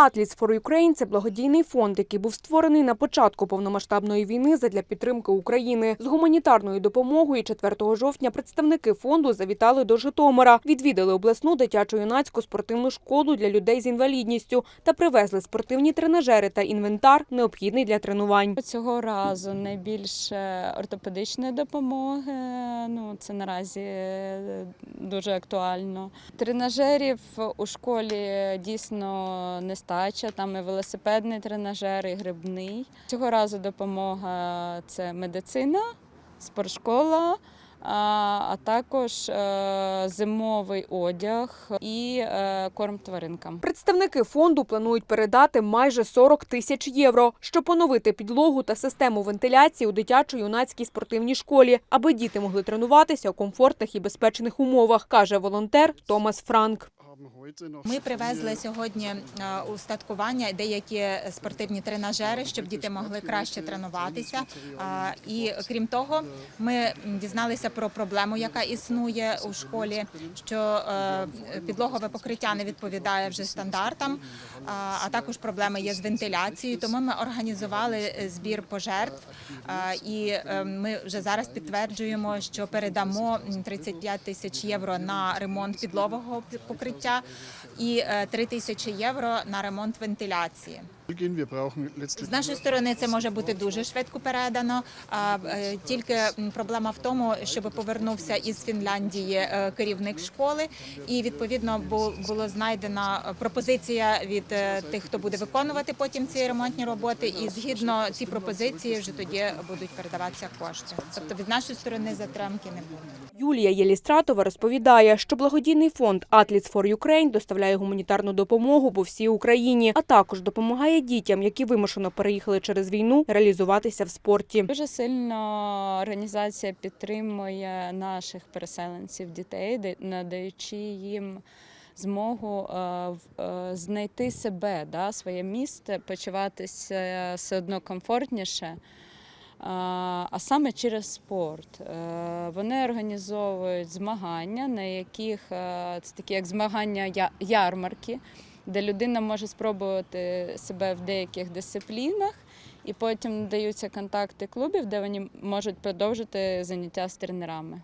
Athletes for Ukraine – це благодійний фонд, який був створений на початку повномасштабної війни задля підтримки України. З гуманітарною допомогою 4 жовтня представники фонду завітали до Житомира, відвідали обласну дитячо-юнацьку спортивну школу для людей з інвалідністю та привезли спортивні тренажери та інвентар, необхідний для тренувань. Цього разу найбільше ортопедичної допомоги. Ну це наразі е, дуже актуально. Тренажерів у школі дійсно нестача. Там і велосипедний тренажер, і грибний. Цього разу допомога це медицина, спортшкола. А а також е, зимовий одяг і е, корм тваринкам. Представники фонду планують передати майже 40 тисяч євро, щоб поновити підлогу та систему вентиляції у дитячо-юнацькій спортивній школі, аби діти могли тренуватися у комфортних і безпечних умовах, каже волонтер Томас Франк. Ми привезли сьогодні е, устаткування деякі спортивні тренажери, щоб діти могли краще тренуватися. І крім того, ми дізналися про проблему, яка існує у школі, що е, підлогове покриття не відповідає вже стандартам, а також проблеми є з вентиляцією. Тому ми організували збір пожертв, і е, ми вже зараз підтверджуємо, що передамо 35 тисяч євро на ремонт підлогового покриття і 3 тисячі євро на ремонт вентиляції. З нашої сторони це може бути дуже швидко передано. А е, тільки проблема в тому, щоб повернувся із Фінляндії е, керівник школи, і відповідно було знайдена пропозиція від е, тих, хто буде виконувати потім ці ремонтні роботи. І згідно ці пропозиції вже тоді будуть передаватися кошти. Тобто від нашої сторони затримки не буде. Юлія Єлістратова розповідає, що благодійний фонд Athletes for Ukraine доставляє гуманітарну допомогу по всій Україні, а також допомагає дітям, які вимушено переїхали через війну, реалізуватися в спорті. Дуже сильно організація підтримує наших переселенців дітей, надаючи їм змогу е, е, знайти себе, да, своє місце, почуватися все одно комфортніше. А а саме через спорт. Е, Вони організовують змагання, на яких е, це такі як змагання ярмарки, де людина може спробувати себе в деяких дисциплінах, і потім надаються контакти клубів, де вони можуть продовжити заняття з тренерами.